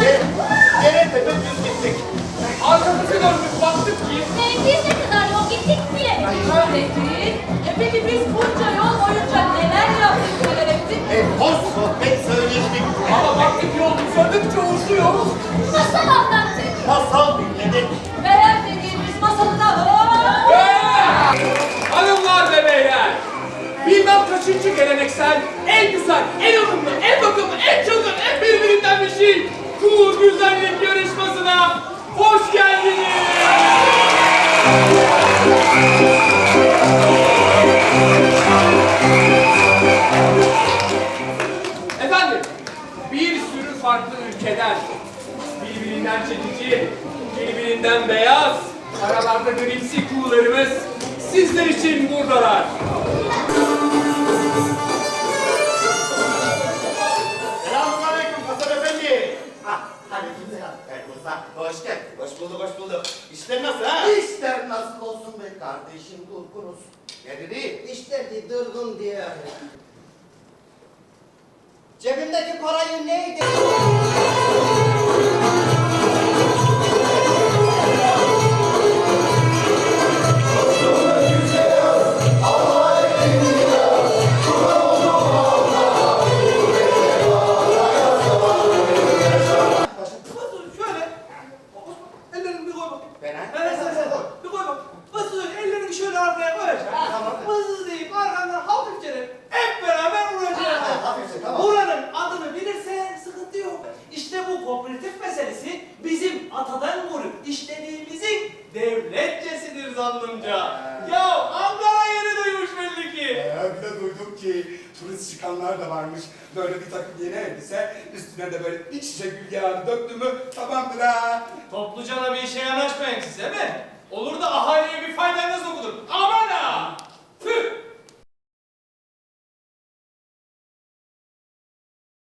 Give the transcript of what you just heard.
Gene tepe düz gittik. Arkamızı döndük baktık ki Biz ne kadar yol gittik bile. Peki, e peki biz bunca yol boyunca neler yaptık, neler ettik? E, hoş sohbet söyleştik. ama baktık yol uzadıkça uzuyoruz. Masal anlattık. Masal dinledik. Beğenmediğimiz masalı da Hanımlar ve beyler, bilmem kaçıncı geleneksel, en güzel, farklı ülkeden, birbirinden çekici, birbirinden beyaz, aralarda grimsi kuğularımız sizler için buradalar. Selamünaleyküm Hasan Efendi. Ah, hadi kimse. Evet Musa, hoş geldin. Hoş bulduk, hoş bulduk. İşler nasıl ha? İşler nasıl olsun be kardeşim durgunuz. Ne dedi? İşler de durgun diye. Cebimdeki parayı neydi? Zannımca. Ya Ankara yeni duymuş belli ki. Ee, bir de duydum ki turist çıkanlar da varmış. Böyle bir takım yeni elbise, üstüne de böyle iç içe gül yağını döktü mü tamamdır ha. Topluca da bir işe yanaşmayın size mi? Olur da ahaliye bir faydanız